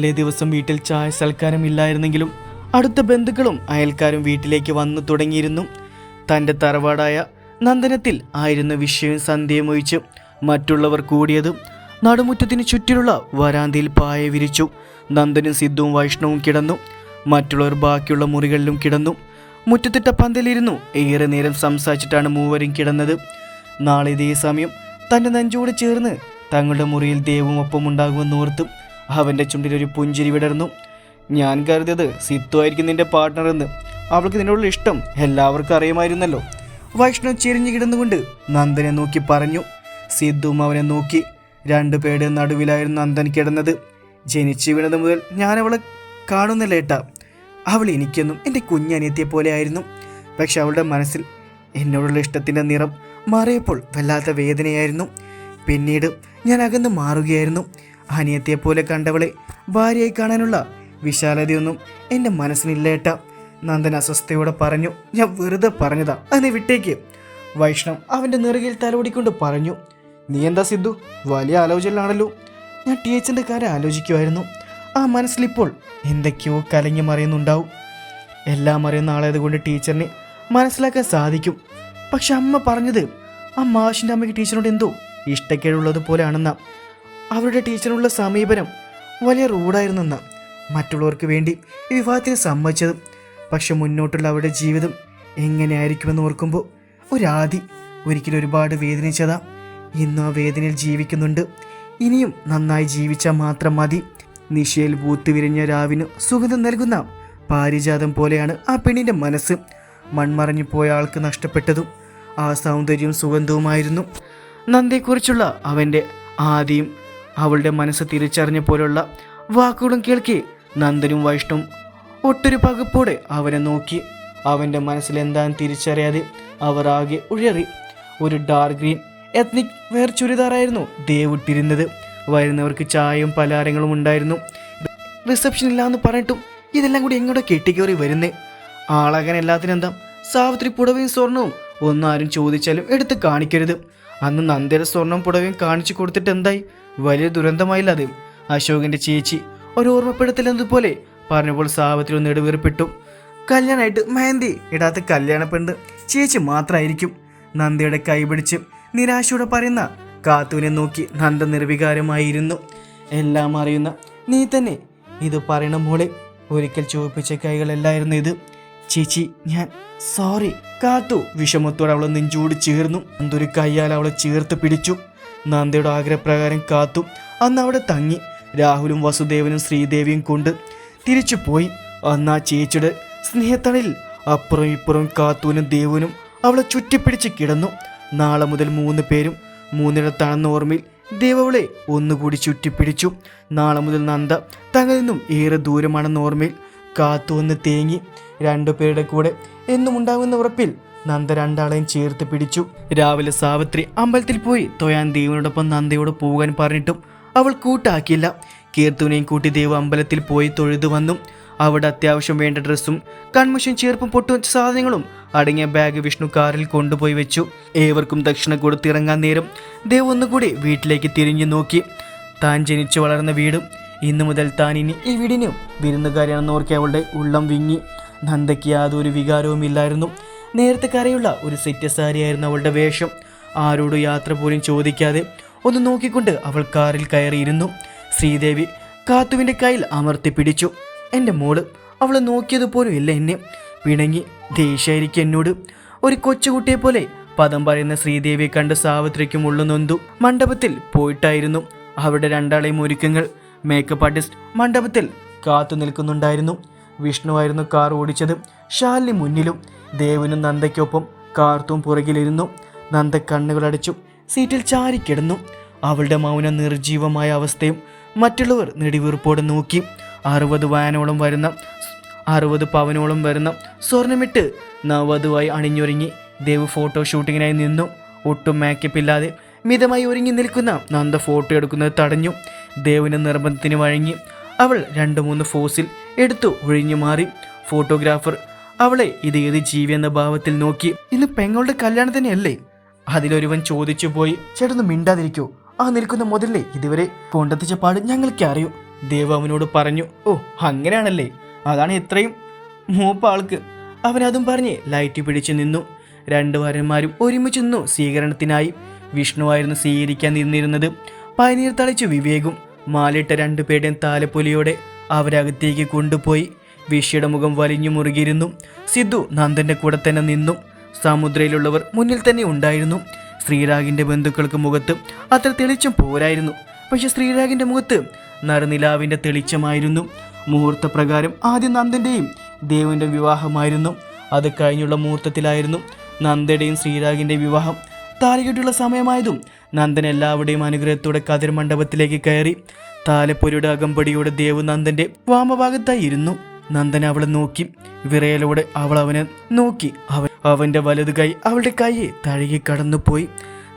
തലേ ദിവസം വീട്ടിൽ ചായ സൽക്കാരമില്ലായിരുന്നെങ്കിലും അടുത്ത ബന്ധുക്കളും അയൽക്കാരും വീട്ടിലേക്ക് വന്നു തുടങ്ങിയിരുന്നു. തന്റെ തറവാടായ നന്ദനത്തിൽ ആയിരുന്ന വിഷയവും സന്ധ്യയും ഒഴിച്ച് മറ്റുള്ളവർ കൂടിയതും നടുമുറ്റത്തിന് ചുറ്റിലുള്ള വരാന്തയിൽ പായ വിരിച്ചു. നന്ദനും സിദ്ധുവും വൈഷ്ണവും കിടന്നു. മറ്റുള്ളവർ ബാക്കിയുള്ള മുറികളിലും കിടന്നു. മുറ്റത്തിട്ട പന്തലിരുന്നു. ഏറെ നേരം സംസാരിച്ചിട്ടാണ് മൂവരും കിടന്നത്. നാളെ ഇതേ സമയം തന്റെ നെഞ്ചോട് ചേർന്ന് തങ്ങളുടെ മുറിയിൽ ദേവും ഒപ്പം ഉണ്ടാകുമെന്ന് ഓർത്തും അവന്റെ ചുണ്ടിലൊരു പുഞ്ചിരി വിടർന്നു. ഞാൻ കരുതിയത് സിത്തു ആയിരിക്കും നിന്റെ പാർട്ട്ണർ എന്ന്. അവൾക്ക് നിന്നോടുള്ള ഇഷ്ടം എല്ലാവർക്കും അറിയുമായിരുന്നല്ലോ. വൈഷ്ണവ് ചെരിഞ്ഞു കിടന്നുകൊണ്ട് നന്ദനെ നോക്കി പറഞ്ഞു. സിദ്ധുവും അവനെ നോക്കി. രണ്ടു പേരുടെ നടുവിലായിരുന്നു നന്ദൻ കിടന്നത്. ജനിച്ചു വീണത് മുതൽ ഞാൻ അവളെ കാണുന്നില്ല ഏട്ടാ. അവൾ എനിക്കെന്നും എന്റെ കുഞ്ഞനിയത്തിയെ പോലെ ആയിരുന്നു. പക്ഷെ അവളുടെ മനസ്സിൽ എന്നോടുള്ള ഇഷ്ടത്തിന്റെ നിറം മാറിയപ്പോൾ വല്ലാത്ത വേദനയായിരുന്നു. പിന്നീട് ഞാൻ അകന്ന് മാറുകയായിരുന്നു. അനിയത്തിയെ പോലെ കണ്ടവളെ ഭാര്യയായി കാണാനുള്ള വിശാലതയൊന്നും എന്റെ മനസ്സിനില്ലേട്ട. നന്ദൻ അസ്വസ്ഥയോടെ പറഞ്ഞു ഞാൻ വെറുതെ പറഞ്ഞതാ. അതിനെ വിട്ടേക്ക്. വൈഷ്ണവ് അവന്റെ നെറുകയിൽ തലോടിക്കൊണ്ട് പറഞ്ഞു നീ എന്താ സിദ്ധു? വലിയ ആലോചനയിലാണല്ലോ. ഞാൻ ടി എച്ചിന്റെ കാര്യം ആലോചിക്കുമായിരുന്നു ആ മനസ്സിലിപ്പോൾ എന്തൊക്കെയോ കലങ്ങി മറിയുന്നുണ്ടാവും. എല്ലാം അറിയുന്ന ആളായതുകൊണ്ട് ടീച്ചറിനെ മനസ്സിലാക്കാൻ സാധിക്കും. പക്ഷെ അമ്മ പറഞ്ഞത് ആ മാഷിന്റെ അമ്മയ്ക്ക് ടീച്ചറിനോട് എന്തോ ഇഷ്ടക്കേടുള്ളത് പോലെയാണെന്ന അവരുടെ ടീച്ചറിനുള്ള സമീപനം വലിയ റൂഡായിരുന്നെന്ന മറ്റുള്ളവർക്ക് വേണ്ടി ഈ വിവാഹത്തിന് സമ്മതിച്ചതും പക്ഷെ മുന്നോട്ടുള്ള അവരുടെ ജീവിതം എങ്ങനെയായിരിക്കുമെന്ന് ഓർക്കുമ്പോൾ ഒരാദി ഒരിക്കലും ഒരുപാട് വേദനിച്ചതാ. ഇന്നും ആ വേദനയിൽ ജീവിക്കുന്നുണ്ട്. ഇനിയും നന്നായി ജീവിച്ചാൽ മാത്രം മതി. നിശയിൽ പൂത്തുവിരിഞ്ഞ രാവിന് സുഗന്ധം നൽകുന്ന പാരിജാതം പോലെയാണ് ആ പെണ്ണിന്റെ മനസ്സ്. മൺമറഞ്ഞു പോയ ആൾക്ക് നഷ്ടപ്പെട്ടതും ആ സൗന്ദര്യവും സുഗന്ധവുമായിരുന്നു. നന്ദിയെക്കുറിച്ചുള്ള അവന്റെ ആദിയും അവളുടെ മനസ്സ് തിരിച്ചറിഞ്ഞ പോലുള്ള വാക്കുകളും കേൾക്കെ നന്ദനും വൈഷ്ണവും ഒട്ടൊരു പകപ്പോടെ അവനെ നോക്കി. അവന്റെ മനസ്സിലെന്താന്ന് തിരിച്ചറിയാതെ അവർ ആകെ ഉഴറി. ഒരു ഡാർക്ക് ഗ്രീൻ എത്നിക് വേർ ചുരിദാറായിരുന്നു ദേവ് ഇട്ടിരുന്നത്. വരുന്നവർക്ക് ചായയും പലഹാരങ്ങളും ഉണ്ടായിരുന്നു. റിസപ്ഷൻ ഇല്ലാന്ന് പറഞ്ഞിട്ടും ഇതെല്ലാം കൂടി എങ്ങോട്ട് കെട്ടിക്കേറി വരുന്നേ? ആളകൻ എല്ലാത്തിനും എന്താ? സാവിത്രി പുടവയും സ്വർണവും ഒന്നാരും ചോദിച്ചാലും എടുത്ത് കാണിക്കരുത്. അന്ന് നന്ദയുടെ സ്വർണം പുടവയും കാണിച്ചു കൊടുത്തിട്ട് എന്തായി? വലിയ ദുരന്തമായില്ല അത്. അശോകന്റെ ചേച്ചി ഒരു ഓർമ്മപ്പെടുത്തലെന്നതുപോലെ പറഞ്ഞപ്പോൾ സാവത്തിൽ ഒന്ന് ഇടവേർപ്പെട്ടു. കല്യാണമായിട്ട് മെഹന്തി ഇടാത്ത കല്യാണ പെണ്ണ് ചേച്ചി മാത്രമായിരിക്കും നന്ദയുടെ കൈപിടിച്ച് നിരാശയോടെ പറയുന്ന കാത്തുവിനെ നോക്കി നന്ദ നിർവികാരമായിരുന്നു. എല്ലാം അറിയുന്ന നീ തന്നെ. ഇത് പറയണ മോളെ ഒരിക്കൽ ചുവപ്പിച്ച കൈകളല്ലായിരുന്നു ഇത്. ചേച്ചി ഞാൻ സോറി. കാത്തു വിഷമത്തോടെ അവളെ നെഞ്ചോട് ചേർന്നു. എന്തൊരു കൈയാൽ അവളെ ചേർത്ത് പിടിച്ചു. നന്ദയുടെ ആഗ്രഹപ്രകാരം കാത്തു. അന്ന് അവിടെ തങ്ങി. രാഹുലും വസുദേവനും ശ്രീദേവിയും കൊണ്ട് തിരിച്ചു പോയി. അന്ന് ആ ചേച്ചിയുടെ സ്നേഹത്തണലിൽ അപ്പുറം ഇപ്പുറം കാത്തൂനും ദേവനും അവളെ ചുറ്റിപ്പിടിച്ച് കിടന്നു. നാളെ മുതൽ മൂന്ന് പേരും മൂന്നിടത്താണെന്ന ഓർമ്മയിൽ ദേവവളെ ഒന്നുകൂടി ചുറ്റിപ്പിടിച്ചു. നാളെ മുതൽ നന്ദ തങ്ങളിൽ നിന്നും ഏറെ ദൂരമാണെന്ന ഓർമ്മയിൽ കാത്തു ഒന്ന് തേങ്ങി രണ്ടുപേരുടെ കൂടെ എന്നും ഉണ്ടാകുന്ന ഉറപ്പിൽ നന്ദ രണ്ടാളെയും ചേർത്ത് പിടിച്ചു. രാവിലെ സാവിത്രി അമ്പലത്തിൽ പോയി തൊയാൻ ദേവനോടൊപ്പം നന്ദയോട് പോകാൻ പറഞ്ഞിട്ടും അവൾ കൂട്ടാക്കിയില്ല. കീർത്തുവിനെയും കൂട്ടി ദേവ് അമ്പലത്തിൽ പോയി തൊഴുതു വന്നു. അവിടെ അത്യാവശ്യം വേണ്ട ഡ്രസ്സും കൺമുഷൻ ചേർപ്പും പൊട്ടു സാധനങ്ങളും അടങ്ങിയ ബാഗ് വിഷ്ണു കാറിൽ കൊണ്ടുപോയി വെച്ചു. ഏവർക്കും ദക്ഷിണ കൊടുത്തിറങ്ങാൻ നേരം ദേവ് ഒന്നുകൂടി വീട്ടിലേക്ക് തിരിഞ്ഞു നോക്കി. താൻ ജനിച്ചു വളർന്ന വീടും ഇന്നു മുതൽ താൻ ഇനി ഈ വീടിനും വിരുന്നുകാരിയാണെന്ന് ഓർക്കെ അവളുടെ ഉള്ളം വിങ്ങി. നന്ദയ്ക്ക് യാതൊരു വികാരവും ഇല്ലായിരുന്നു നേരത്തെ കരയുള്ള ഒരു സെറ്റ് സാരിയായിരുന്നു അവളുടെ വേഷം. ആരോട് യാത്ര പോലും ചോദിക്കാതെ ഒന്ന് നോക്കിക്കൊണ്ട് അവൾ കാറിൽ കയറിയിരുന്നു. ശ്രീദേവി കാത്തുവിന്റെ കയ്യിൽ അമർത്തി പിടിച്ചു. എന്റെ മോൾ അവൾ നോക്കിയതുപോലും ഇല്ല എന്നെ. പിണങ്ങി ദേഷ്യായിരിക്കും എന്നോട്. ഒരു കൊച്ചുകുട്ടിയെ പോലെ പദം പറയുന്ന ശ്രീദേവിയെ കണ്ട് സാവിത്രിക്കും ഉള്ളു നൊന്തു. മണ്ഡപത്തിൽ പോയിട്ടായിരുന്നു അവരുടെ രണ്ടാളെയും ഒരുക്കങ്ങൾ. മേക്കപ്പ് ആർട്ടിസ്റ്റ് മണ്ഡപത്തിൽ കാത്തു നിൽക്കുന്നുണ്ടായിരുന്നു. വിഷ്ണുവായിരുന്നു കാർ ഓടിച്ചത്. ഷാലിന് മുന്നിലും ദേവനും നന്ദയ്ക്കൊപ്പം കാർത്തും പുറകിലിരുന്നു. നന്ദ കണ്ണുകളടച്ചു. സീറ്റിൽ ചാരിക്കിടന്നു. അവളുടെ മൗന നിർജീവമായ അവസ്ഥയും മറ്റുള്ളവർ നെടിവീർപ്പോടെ നോക്കി. അറുപത് വാനോളം വരുന്ന അറുപത് പവനോളം വരുന്ന സ്വർണമിട്ട് നവധുവായി അണിഞ്ഞൊരുങ്ങി. ദേവ് ഫോട്ടോ ഷൂട്ടിങ്ങിനായി നിന്നു. ഒട്ടും മേക്കപ്പ് ഇല്ലാതെ മിതമായി ഒരുങ്ങി നിൽക്കുന്ന നന്ദ ഫോട്ടോ എടുക്കുന്നത് തടഞ്ഞു. ദേവിന് നിർബന്ധത്തിന് വഴങ്ങി. അവൾ രണ്ട് മൂന്ന് ഫോസിൽ എടുത്തു ഒഴിഞ്ഞു മാറി. ഫോട്ടോഗ്രാഫർ അവളെ ഇത് ഏത് ജീവി എന്ന ഭാവത്തിൽ നോക്കി ഇന്ന് പെങ്ങളുടെ കല്യാണം തന്നെയല്ലേ? അതിലൊരുവൻ ചോദിച്ചു പോയി ചേട്ടൊന്ന് മിണ്ടാതിരിക്കൂ. ആ നിൽക്കുന്ന മുതലേ ഇതുവരെ കൊണ്ടെത്തിച്ച പാട് ഞങ്ങൾക്ക് അറിയൂ. ദേവ് അവനോട് പറഞ്ഞു ഓ അങ്ങനെയാണല്ലേ? അതാണ് ഇത്രയും മൂപ്പ ആൾക്ക്. അവനതും പറഞ്ഞ് ലൈറ്റ് പിടിച്ചു നിന്നു. രണ്ടു വരന്മാരും ഒരുമിച്ച് നിന്നു സ്വീകരണത്തിനായി. വിഷ്ണുവായിരുന്നു സ്വീകരിക്കാൻ നിന്നിരുന്നത്. പനിനീർ തളിച്ചു വിവേകും മാലിട്ട രണ്ടുപേരുടെയും താലപ്പൊലിയോടെ അവരകത്തേക്ക് കൊണ്ടുപോയി. വിഷിയുടെ മുഖം വലിഞ്ഞു മുറുകിയിരുന്നു. സിദ്ധു നന്ദന്റെ കൂടെ തന്നെ നിന്നു. സമുദ്രയിലുള്ളവർ മുന്നിൽ തന്നെ ഉണ്ടായിരുന്നു. ശ്രീരാഗിന്റെ ബന്ധുക്കൾക്ക് മുഖത്ത് അത്ര തെളിച്ചം പോരായിരുന്നു. പക്ഷെ ശ്രീരാഗിന്റെ മുഖത്ത് നറുനിലാവിന്റെ തെളിച്ചമായിരുന്നു. മുഹൂർത്തപ്രകാരം ആദ്യം നന്ദന്റെയും ദേവന്റെ വിവാഹമായിരുന്നു. അത് കഴിഞ്ഞുള്ള മുഹൂർത്തത്തിലായിരുന്നു നന്ദയുടെയും ശ്രീരാഗിന്റെ വിവാഹം. താലികെട്ടുള്ള സമയമായതും നന്ദൻ എല്ലാവരുടെയും അനുഗ്രഹത്തോടെ കതിർ മണ്ഡപത്തിലേക്ക് കയറി. താലപ്പൊരിയുടെ അകമ്പടിയോടെ ദേവ് നന്ദന്റെ വാമഭാഗത്തായി ഇരുന്നു നന്ദൻ അവളെ നോക്കി. വിറയലോടെ അവൾ അവനെ നോക്കി. അവൻ അവന്റെ വലതു കൈ അവളുടെ കൈയെ തഴുകി കടന്നുപോയി.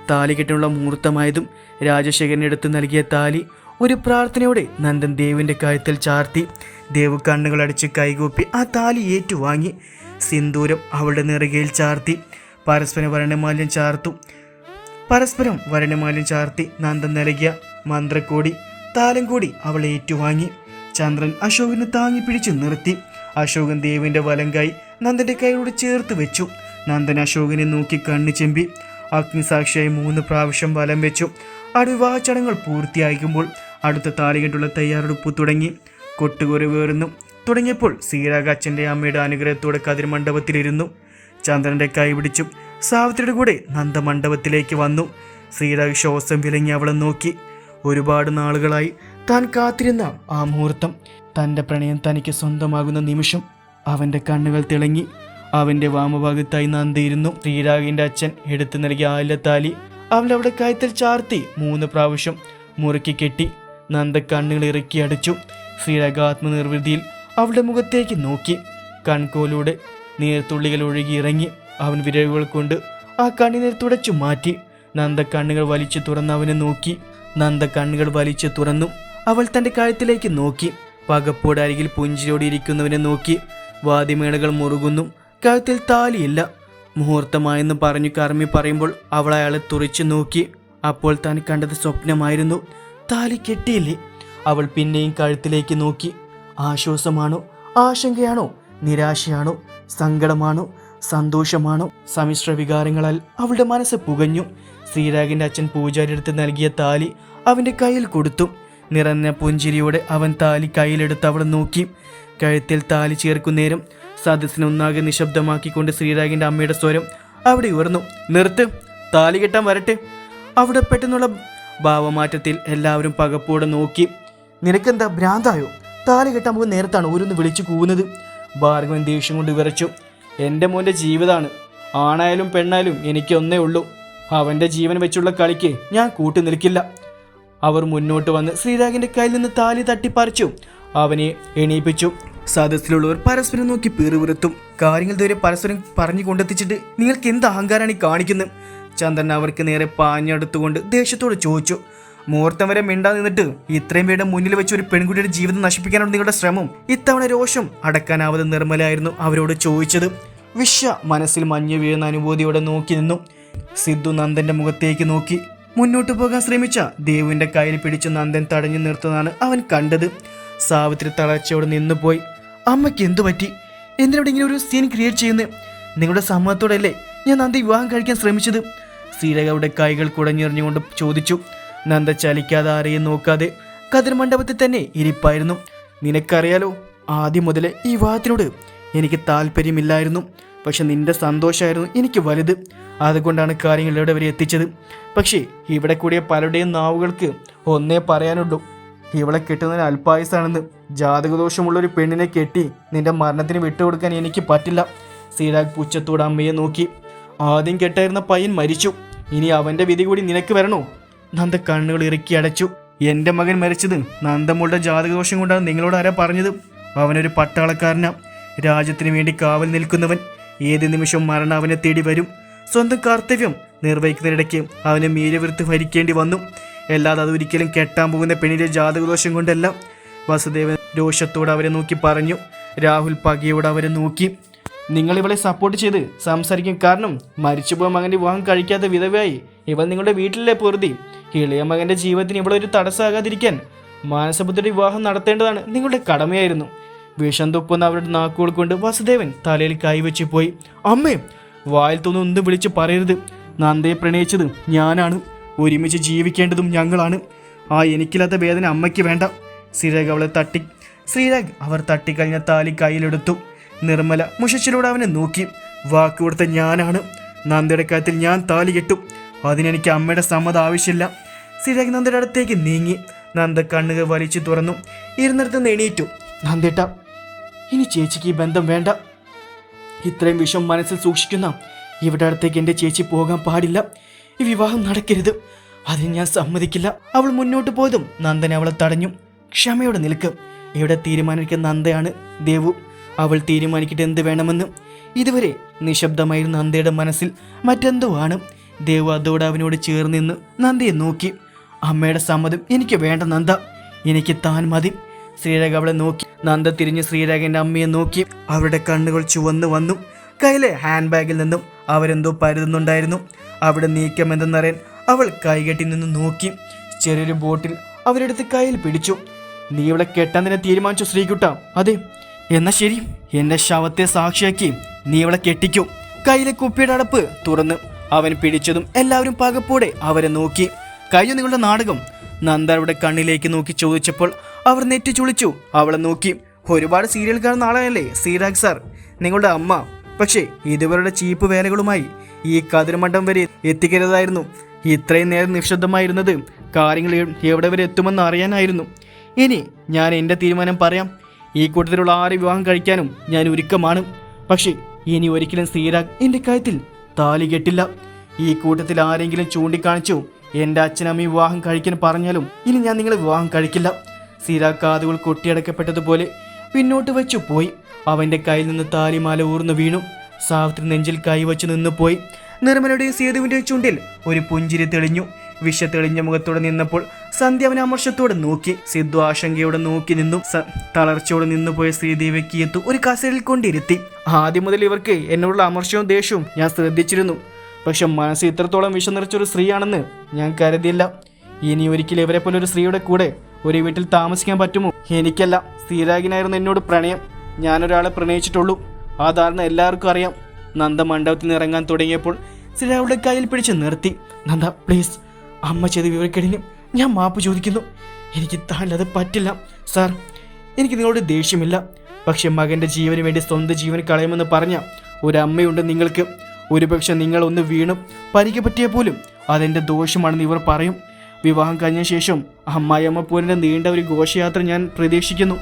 താലി കെട്ടിനുള്ള മുഹൂർത്തമായതും രാജശേഖരനെടുത്ത് നൽകിയ താലി ഒരു പ്രാർത്ഥനയോടെ നന്ദൻ ദേവിന്റെ കഴുത്തിൽ ചാർത്തി. ദേവ് കണ്ണുകളടിച്ച് കൈകൂപ്പി ആ താലി ഏറ്റുവാങ്ങി. സിന്ദൂരം അവളുടെ നെറുകയിൽ ചാർത്തി. പരസ്പരം വരണമാല്യം ചാർത്തു. പരസ്പരം വരണമാല്യം ചാർത്തി നന്ദൻ നൽകിയ മന്ത്രക്കൂടി താലം കൂടി അവൾ ഏറ്റുവാങ്ങി. ചന്ദ്രൻ അശോകനെ താങ്ങി പിടിച്ചു നിർത്തി. അശോകൻ ദേവിന്റെ വലങ്കായി നന്ദന്റെ കൈയോട് ചേർത്ത് വെച്ചു. നന്ദൻ അശോകനെ നോക്കി കണ്ണു ചെമ്പി. അഗ്നിസാക്ഷിയായി മൂന്ന് പ്രാവശ്യം വലം വെച്ചു. അടുവിവാഹ ചടങ്ങുകൾ പൂർത്തിയാക്കുമ്പോൾ അടുത്ത താലികെട്ടുള്ള തയ്യാറെടുപ്പ് തുടങ്ങി. കൊട്ടുകുരവേറുന്നു തുടങ്ങിയപ്പോൾ സീരാഗ അച്ഛന്റെ അമ്മയുടെ അനുഗ്രഹത്തോടെ കതിർമണ്ഡപത്തിലിരുന്നു. ചന്ദ്രന്റെ കൈ പിടിച്ചു. സാവിത്രിയുടെ കൂടെ നന്ദമണ്ഡപത്തിലേക്ക് വന്നു. ശ്രീരാഗ് ശ്വാസം വിലങ്ങി അവളെ നോക്കി. ഒരുപാട് നാളുകളായി താൻ കാത്തിരുന്ന ആ മുഹൂർത്തം. തന്റെ പ്രണയം തനിക്ക് സ്വന്തമാകുന്ന നിമിഷം അവന്റെ കണ്ണുകൾ തിളങ്ങി. അവന്റെ വാമഭാഗത്തായി നന്ദിയിരുന്നു ശ്രീരാഗിന്റെ അച്ഛൻ. എടുത്തു നൽകിയ ആലത്താലി അവന്റെ അവിടെ കയത്തിൽ ചാർത്തി മൂന്ന് പ്രാവശ്യം മുറുക്കി കെട്ടി നന്ദ കണ്ണുകൾ ഇറക്കി അടച്ചു. ശ്രീരാഗ ആത്മനിർവൃതിയിൽ അവളുടെ മുഖത്തേക്ക് നോക്കി. കൺകോലൂടെ നീർത്തുള്ളികൾ ഒഴുകി ഇറങ്ങി അവൻ വിരലുകൾ കൊണ്ട് ആ കണ്ണിനെ തുടച്ചു മാറ്റി. നന്ദ കണ്ണുകൾ വലിച്ചു തുറന്ന് അവനെ നോക്കി. നന്ദ കണ്ണുകൾ വലിച്ചു തുറന്നു. അവൾ തന്റെ കഴുത്തിലേക്ക് നോക്കി. പകപ്പോട് അരികിൽ നോക്കി. വാദിമേണകൾ മുറുകുന്നു. കഴുത്തിൽ താലിയില്ല. മുഹൂർത്തമായെന്ന് പറഞ്ഞു കർമ്മി പറയുമ്പോൾ അവൾ അയാളെ തുറച്ചു നോക്കി. അപ്പോൾ താൻ കണ്ടത് സ്വപ്നമായിരുന്നു. താലി കെട്ടിയില്ലേ? അവൾ പിന്നെയും കഴുത്തിലേക്ക് നോക്കി. ആശ്വാസമാണോ? ആശങ്കയാണോ? നിരാശയാണോ? സങ്കടമാണോ? സന്തോഷമാണോ? സമ്മിശ്ര വികാരങ്ങളാൽ അവളുടെ മനസ്സ് പുകഞ്ഞു. ശ്രീരാഗിന്റെ അച്ഛൻ പൂജാരിയെടുത്ത് നൽകിയ താലി അവന്റെ കയ്യിൽ കൊടുത്തു. നിറഞ്ഞ പുഞ്ചിരിയോടെ അവൻ താലി കയ്യിലെടുത്ത് അവളെ നോക്കി. കഴുത്തിൽ താലി ചേർക്കുന്നേരം സദസ്സിനെ ഒന്നാകെ നിശബ്ദമാക്കിക്കൊണ്ട് ശ്രീരാഗിന്റെ അമ്മയുടെ സ്വരം അവിടെ ഉയർന്നു. നിർത്ത് താലി കെട്ടാൻ വരട്ടെ. അവിടെ പെട്ടെന്നുള്ള ഭാവമാറ്റത്തിൽ എല്ലാവരും പകപ്പോടെ നോക്കി. നിനക്കെന്താ ഭ്രാന്തായോ? താലി കെട്ടാൻ പോകുന്ന നേരത്താണ് ഓരോന്ന് വിളിച്ചു കൂവുന്നത്? ഭാർഗവൻ ദേഷ്യം കൊണ്ട് വിറച്ചു. എന്റെ മോന്റെ ജീവിതമാണ് ആണായാലും പെണ്ണായാലും എനിക്കൊന്നേ ഉള്ളൂ. അവന്റെ ജീവൻ വെച്ചുള്ള കളിക്ക് ഞാൻ കൂട്ടു നിൽക്കില്ല. അവർ മുന്നോട്ട് വന്ന് ശ്രീരാഗിന്റെ കയ്യിൽ നിന്ന് താലി തട്ടിപ്പറിച്ചു. അവനെ എണീപ്പിച്ചു. സദസ്സിലുള്ളവർ പരസ്പരം നോക്കി പേറുപുരത്തും കാര്യങ്ങൾ ഇതുവരെ പരസ്പരം പറഞ്ഞു കൊണ്ടെത്തിച്ചിട്ട് നിങ്ങൾക്ക് എന്ത് അഹങ്കാരാണ് ഈ കാണിക്കുന്നത്? ചന്ദ്രൻ അവർക്ക് നേരെ പാഞ്ഞെടുത്തുകൊണ്ട് ദേഷ്യത്തോട് ചോദിച്ചു. മുഹൂർത്തം വരെ മിണ്ടാ നിന്നിട്ട് ഇത്രയും പേരുടെ മുന്നിൽ വെച്ച് ഒരു പെൺകുട്ടിയുടെ ജീവിതം നശിപ്പിക്കാനാണ് നിങ്ങളുടെ ശ്രമം? ഇത്തവണ രോഷം അടക്കാനാവാതെ നിർമ്മലായിരുന്നു അവരോട് ചോദിച്ചത്. വിശ്വ മനസ്സിൽ മഞ്ഞ് വീഴുന്ന അനുഭൂതിയോടെ നോക്കി നിന്നു. സിദ്ധു നന്ദന്റെ മുഖത്തേക്ക് നോക്കി. മുന്നോട്ട് പോകാൻ ശ്രമിച്ച ദേവുവിന്റെ കയ്യിൽ പിടിച്ച് നന്ദൻ തടഞ്ഞു നിർത്തുന്നതാണ് അവൻ കണ്ടത്. സാവിത്രി തളർച്ചയോടെ നിന്നുപോയി. അമ്മയ്ക്ക് എന്തു പറ്റി? എന്തിനോട് ഇങ്ങനെ ഒരു സീൻ ക്രിയേറ്റ് ചെയ്യുന്നത് നിങ്ങളുടെ സമ്മതത്തോടെയല്ലേ ഞാൻ നന്ദി വിവാഹം കഴിക്കാൻ ശ്രമിച്ചത്? ശ്രീരേഖയുടെ കൈകൾ കുടഞ്ഞെറിഞ്ഞുകൊണ്ട് ചോദിച്ചു. നന്ദ ചലിക്കാതെ ആരെയും നോക്കാതെ കതിർ മണ്ഡപത്തിൽ തന്നെ ഇരിപ്പായിരുന്നു. നിനക്കറിയാലോ ആദ്യം മുതലേ ഈ വിവാഹത്തിനോട് എനിക്ക് താല്പര്യമില്ലായിരുന്നു. പക്ഷെ നിന്റെ സന്തോഷമായിരുന്നു എനിക്ക് വലുത്. അതുകൊണ്ടാണ് കാര്യങ്ങൾ ഇവിടെ വരെ എത്തിച്ചത്. പക്ഷേ ഇവിടെ കൂടിയ പലരുടെയും നാവുകൾക്ക് ഒന്നേ പറയാനുള്ളൂ. ഇവളെ കെട്ടുന്നതിന് അല്പായുസാണെന്ന് ജാതകദോഷമുള്ളൊരു പെണ്ണിനെ കെട്ടി നിന്റെ മരണത്തിന് വിട്ടുകൊടുക്കാൻ എനിക്ക് പറ്റില്ല. സീരാഗ് പുച്ഛത്തോട് അമ്മയെ നോക്കി. ആദ്യം കെട്ടായിരുന്ന പയ്യൻ മരിച്ചു. ഇനി അവന്റെ വിധി കൂടി നിനക്ക് വരണോ? നന്ദ കണ്ണുകൾ ഇറുക്കി അടച്ചു. എന്റെ മകൻ മരിച്ചത് നന്ദമ്മളുടെ ജാതകദോഷം കൊണ്ടാണ് നിങ്ങളോട് ആരാ പറഞ്ഞത്? അവനൊരു പട്ടാളക്കാരനാ. രാജ്യത്തിന് വേണ്ടി കാവൽ നിൽക്കുന്നവൻ. ഏത് നിമിഷം മരണം അവനെ തേടി വരും. സ്വന്തം കർത്തവ്യം നിർവഹിക്കുന്നതിനിടയ്ക്ക് അവനെ മീരവിരുത്ത് ഭരിക്കേണ്ടി വന്നു. അല്ലാതെ അതൊരിക്കലും കെട്ടാൻ പോകുന്ന പെണ്ണിന്റെ ജാതകദോഷം കൊണ്ടല്ല. വസുദേവൻ രോഷത്തോട് അവരെ നോക്കി പറഞ്ഞു. രാഹുൽ പകയോട് അവരെ നോക്കി. നിങ്ങൾ ഇവളെ സപ്പോർട്ട് ചെയ്ത് സംസാരിക്കും കാരണം മരിച്ചുപോയ മകന്റെ വിവാഹം കഴിക്കാത്ത വിധവയായി. ഇവൾ നിങ്ങളുടെ വീട്ടിലെ പൊറുതി. ഇളയ മകന്റെ ജീവിതത്തിന് ഇവിടെ ഒരു തടസ്സമാകാതിരിക്കാൻ മാനസപുത്രിയുടെ വിവാഹം നടത്തേണ്ടതാണ് നിങ്ങളുടെ കടമയായിരുന്നു. വിഷം തുപ്പുന്ന അവരുടെ നാക്കുകൾ കൊണ്ട് വസുദേവൻ തലയിൽ കൈവച്ച് പോയി. അമ്മേ വായിൽ തോന്നുന്നു വിളിച്ച് പറയരുത്. നന്ദയെ പ്രണയിച്ചത് ഞാനാണ്. ഒരുമിച്ച് ജീവിക്കേണ്ടതും ഞങ്ങളാണ്. ആ എനിക്കില്ലാത്ത വേദന അമ്മയ്ക്ക് വേണ്ട. ശ്രീരാഗ് അവളെ തട്ടി. ശ്രീരാഗ് അവർ തട്ടിക്കഴിഞ്ഞ താലി കയ്യിലെടുത്തു. നിർമ്മല മുഷച്ചിലൂടെ അവനെ നോക്കി. വാക്ക് കൊടുത്ത ഞാനാണ്. നന്ദയുടെ കാര്യത്തിൽ ഞാൻ താലി കെട്ടു. അതിനെനിക്ക് അമ്മയുടെ സമ്മതം ആവശ്യമില്ല. ശ്രീരാഗ് നന്ദയുടെ അടുത്തേക്ക് നീങ്ങി. നന്ദ കണ്ണുകൾ വലിച്ചു തുറന്നു. ഇരുന്നിടത്ത് നിന്ന് എണീറ്റു. നന്ദേട്ട ഇനി ചേച്ചിക്ക് ഈ ബന്ധം വേണ്ട. ഇത്രയും വിഷം മനസ്സിൽ സൂക്ഷിക്കുന്ന ഇവിടെ അടുത്തേക്ക് എന്റെ ചേച്ചി പോകാൻ പാടില്ല. ഈ വിവാഹം നടക്കരുത്. അതിന് ഞാൻ സമ്മതിക്കില്ല. അവൾ മുന്നോട്ട് പോയതും നന്ദൻ അവളെ തടഞ്ഞു. ക്ഷമയോടെ നിൽക്ക്. ഇവിടെ തീരുമാനിക്കുന്ന നന്ദയാണ് ദേവു. അവൾ തീരുമാനിക്കട്ടെ എന്ത് വേണമെന്ന്. ഇതുവരെ നിശബ്ദമായിരുന്ന നന്ദയുടെ മനസ്സിൽ മറ്റെന്തോ ആണ്. ദേവു അതോടെ അവനോട് ചേർന്ന് നിന്ന് നന്ദയെ നോക്കി. അമ്മയുടെ സമ്മതം എനിക്ക് വേണ്ട നന്ദ. എനിക്ക് താൻ മതി. ശ്രീരേഖ അവളെ നോക്കി. നന്ദ തിരിഞ്ഞ് ശ്രീരേഖന്റെ അമ്മയെ നോക്കി. അവരുടെ കണ്ണുകൾ ചുവന്നു വന്നു. കയ്യിലെ ഹാൻഡ് ബാഗിൽ നിന്നും അവരെന്തോ പരുതുന്നുണ്ടായിരുന്നു. അവിടെ നീക്കമെന്തെന്നറിയാൻ അവൾ കൈകെട്ടി നിന്ന് നോക്കി. ചെറിയൊരു ബോട്ടിൽ അവരെടുത്ത് കയ്യിൽ പിടിച്ചു. നീ ഇവിടെ കെട്ടാൻ തന്നെ തീരുമാനിച്ചു ശ്രീകുട്ട. അതെ. എന്നാ ശരി. എന്റെ ശവത്തെ സാക്ഷിയാക്കി നീ ഇവിടെ കെട്ടിക്കൂ. കയ്യിലെ കുപ്പിയുടെ അടപ്പ് തുറന്ന് അവൻ പിടിച്ചതും എല്ലാവരും പകപ്പോടെ അവരെ നോക്കി. കഴിഞ്ഞ നിങ്ങളുടെ നാടകം. നന്ദ അവിടെ കണ്ണിലേക്ക് നോക്കി ചോദിച്ചപ്പോൾ അവർ നെറ്റി ചുളിച്ചു. അവളെ നോക്കി ഒരുപാട് സീരിയൽ കാണുന്ന ആളായല്ലേ സീരാഗ് സാർ? നിങ്ങളുടെ അമ്മ. പക്ഷേ ഇതുവരുടെ ചീപ്പ് വേലകളുമായി ഈ കതിർമണ്ഡം വരെ എത്തിക്കരുതായിരുന്നു. ഇത്രയും നേരം നിശബ്ദമായിരുന്നത് കാര്യങ്ങൾ എവിടെ വരെ എത്തുമെന്ന് അറിയാനായിരുന്നു. ഇനി ഞാൻ എന്റെ തീരുമാനം പറയാം. ഈ കൂട്ടത്തിലുള്ള ആരെ വിവാഹം കഴിക്കാനും ഞാൻ ഒരുക്കമാണ്. പക്ഷേ ഇനി ഒരിക്കലും സീരാഗ് എന്റെ കാര്യത്തിൽ താലി കെട്ടില്ല. ഈ കൂട്ടത്തിൽ ആരെങ്കിലും ചൂണ്ടിക്കാണിച്ചു എന്റെ അച്ഛനമ്മ വിവാഹം കഴിക്കാൻ പറഞ്ഞാലും ഇനി ഞാൻ നിങ്ങളെ വിവാഹം കഴിക്കില്ല. ശ്രീരാഗ് കാതുകൾ കൊട്ടിയടക്കപ്പെട്ടതുപോലെ പിന്നോട്ട് വെച്ചു പോയി. അവന്റെ കയ്യിൽ നിന്ന് താലിമാല ഊർന്നു വീണു. സാവിത്രി നെഞ്ചിൽ കൈവച്ചു നിന്ന് പോയി. നിർമ്മലയുടെയും സേതുവിന്റെയും ചുണ്ടിൽ ഒരു പുഞ്ചിരി തെളിഞ്ഞു. വിഷ തെളിഞ്ഞ മുഖത്തോടെ നിന്നപ്പോൾ സന്ധ്യ അവനെ അമർഷത്തോടെ നോക്കി. സിദ്ധു ആശങ്കയോടെ നോക്കി നിന്നു. തളർച്ചയോടെ നിന്നുപോയ ശ്രീദേവിക്ക് എത്തു ഒരു കസേരയിൽ കൊണ്ടിരുത്തി. ആദ്യം മുതൽ ഇവർക്ക് എന്നോടുള്ള അമർഷവും ദേഷ്യവും ഞാൻ ശ്രദ്ധിച്ചിരുന്നു. പക്ഷെ മനസ്സ് ഇത്രത്തോളം വിഷം നിറച്ചൊരു സ്ത്രീയാണെന്ന് ഞാൻ കരുതിയില്ല. ഇനി ഒരിക്കലും ഇവരെ പോലെ ഒരു സ്ത്രീയുടെ കൂടെ ഒരു വീട്ടിൽ താമസിക്കാൻ പറ്റുമോ? എനിക്കല്ല. സ്ഥിരാഗിനായിരുന്നു എന്നോട് പ്രണയം. ഞാനൊരാളെ പ്രണയിച്ചിട്ടുള്ളൂ. ആ ധാരണ എല്ലാവർക്കും അറിയാം. നന്ദ മണ്ഡപത്തിൽ നിന്ന് ഇറങ്ങാൻ തുടങ്ങിയപ്പോൾ ശ്രീരാഗുടെ കയ്യിൽ പിടിച്ച് നിർത്തി. നന്ദ പ്ലീസ് അമ്മ ചെയ്ത് വിവരക്കെടിന് ഞാൻ മാപ്പ് ചോദിക്കുന്നു. എനിക്ക് താനത് പറ്റില്ല സാർ എനിക്ക് നിങ്ങളോട് ദേഷ്യമില്ല. പക്ഷെ മകന്റെ ജീവന് വേണ്ടി സ്വന്തം ജീവൻ കളയുമെന്ന് പറഞ്ഞ ഒരമ്മയുണ്ട് നിങ്ങൾക്ക്. ഒരുപക്ഷെ നിങ്ങൾ ഒന്ന് വീണും പരിക്ക് പറ്റിയ പോലും അതെന്റെ ദോഷമാണെന്ന് ഇവർ പറയും. വിവാഹം കഴിഞ്ഞ ശേഷം അമ്മായിയമ്മ പോലിന്റെ നീണ്ട ഒരു ഘോഷയാത്ര ഞാൻ പ്രതീക്ഷിക്കുന്നു.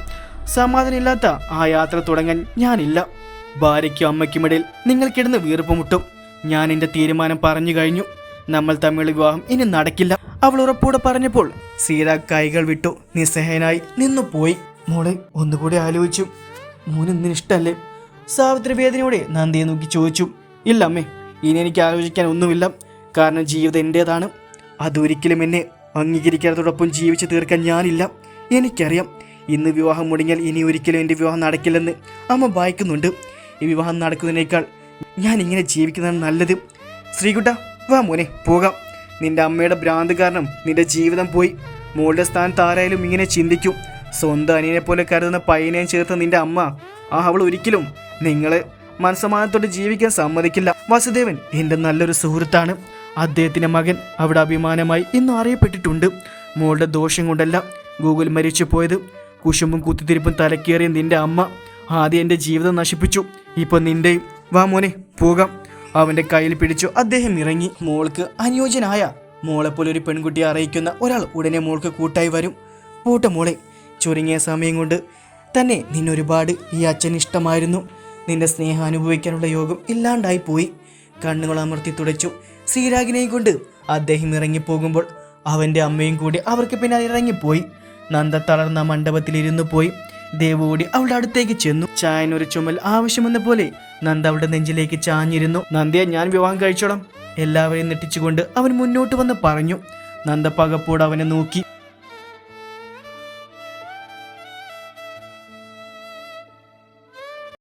സമാധാനമില്ലാത്ത ആ യാത്ര തുടങ്ങാൻ ഞാനില്ല. ഭാര്യയ്ക്കും അമ്മയ്ക്കുമിടയിൽ നിങ്ങൾ കിടന്ന് വീർപ്പുമുട്ടും ഞാൻ എന്റെ തീരുമാനം പറഞ്ഞു കഴിഞ്ഞു. നമ്മൾ തമ്മിലുള്ള വിവാഹം ഇനി നടക്കില്ല. അവൾ ഉറപ്പോടെ പറഞ്ഞപ്പോൾ സീത കൈകൾ വിട്ടു. നിസ്സഹനായി നിന്നു പോയി. മോളെ ഒന്നുകൂടി ആലോചിച്ചു. മോന് ഇന്നിന് ഇഷ്ടല്ലേ സാവിത്രി വേദനയോടെ നന്ദിയെ നോക്കി ചോദിച്ചു. ഇല്ല അമ്മേ ഇനി എനിക്ക് ആലോചിക്കാൻ ഒന്നുമില്ല. കാരണം ജീവിതം എന്റേതാണ് അതൊരിക്കലും എന്നെ അംഗീകരിക്കാത്തതോടൊപ്പം ജീവിച്ചു തീർക്കാൻ ഞാനില്ല. എനിക്കറിയാം ഇന്ന് വിവാഹം മുടങ്ങിയാൽ ഇനി ഒരിക്കലും എന്റെ വിവാഹം നടക്കില്ലെന്ന് അമ്മ വായിക്കുന്നുണ്ട് ഈ വിവാഹം നടക്കുന്നതിനേക്കാൾ ഞാൻ ഇങ്ങനെ ജീവിക്കുന്നതാണ് നല്ലത്. ശ്രീകുട്ട വാ മോനെ പോകാം. നിന്റെ അമ്മയുടെ ഭ്രാന്ത് കാരണം നിന്റെ ജീവിതം പോയി. മോളുടെ സ്ഥാനത്ത് ആരായാലും ഇങ്ങനെ ചിന്തിക്കും. സ്വന്തം അനിയനെ പോലെ കരുതുന്ന പയ്യനെയും ചേർത്ത് നിന്റെ അമ്മ. ആ അവൾ ഒരിക്കലും നിങ്ങളെ മനസ്സമാനത്തോടെ ജീവിക്കാൻ സമ്മതിക്കില്ല. വാസുദേവൻ എന്റെ നല്ലൊരു സുഹൃത്താണ്. അദ്ദേഹത്തിന്റെ മകൻ അവിടെ അഭിമാനമായി ഇന്നും അറിയപ്പെട്ടിട്ടുണ്ട്. മോളുടെ ദോഷം കൊണ്ടല്ല ഗൂഗിൾ മരിച്ചു പോയത്. കുശുമ്പും കുത്തിത്തിരിപ്പും തലക്കേറിയ നിന്റെ അമ്മ ആദ്യം എന്റെ ജീവിതം നശിപ്പിച്ചു. ഇപ്പൊ നിന്റെ വാ മോനെ പോകാം. അവന്റെ കയ്യിൽ പിടിച്ചു. അദ്ദേഹം ഇറങ്ങി. മോൾക്ക് അനുയോജ്യനായ മോളെപ്പോലെ ഒരു പെൺകുട്ടിയെ അറിയിക്കുന്ന ഒരാൾ ഉടനെ മോൾക്ക് കൂട്ടായി വരും. പോട്ടെ മോളെ ചുരുങ്ങിയ സമയം കൊണ്ട് തന്നെ നിന്നൊരുപാട് ഈ അച്ഛൻ ഇഷ്ടമായിരുന്നു. നിന്റെ സ്നേഹം അനുഭവിക്കാനുള്ള യോഗം ഇല്ലാണ്ടായി പോയി. കണ്ണുകൾ അമർത്തി തുടച്ചു. ശ്രീരാഗിനെയും കൊണ്ട് അദ്ദേഹം ഇറങ്ങിപ്പോകുമ്പോൾ അവന്റെ അമ്മയും കൂടി അവർക്ക് പിന്നാലെ ഇറങ്ങിപ്പോയി. നന്ദ തളർന്ന മണ്ഡപത്തിലിരുന്നു പോയി. ദേവോടി അവളുടെ അടുത്തേക്ക് ചെന്നു. ചായൻ ഒരു ചുമൽ ആവശ്യമെന്ന പോലെ നന്ദ അവളുടെ നെഞ്ചിലേക്ക് ചാഞ്ഞിരുന്നു. നന്ദിയെ ഞാൻ വിവാഹം കഴിച്ചോളാം. എല്ലാവരെയും നെട്ടിച്ചുകൊണ്ട് അവൻ മുന്നോട്ട് വന്ന് പറഞ്ഞു. നന്ദ പകപ്പോട് അവനെ നോക്കി.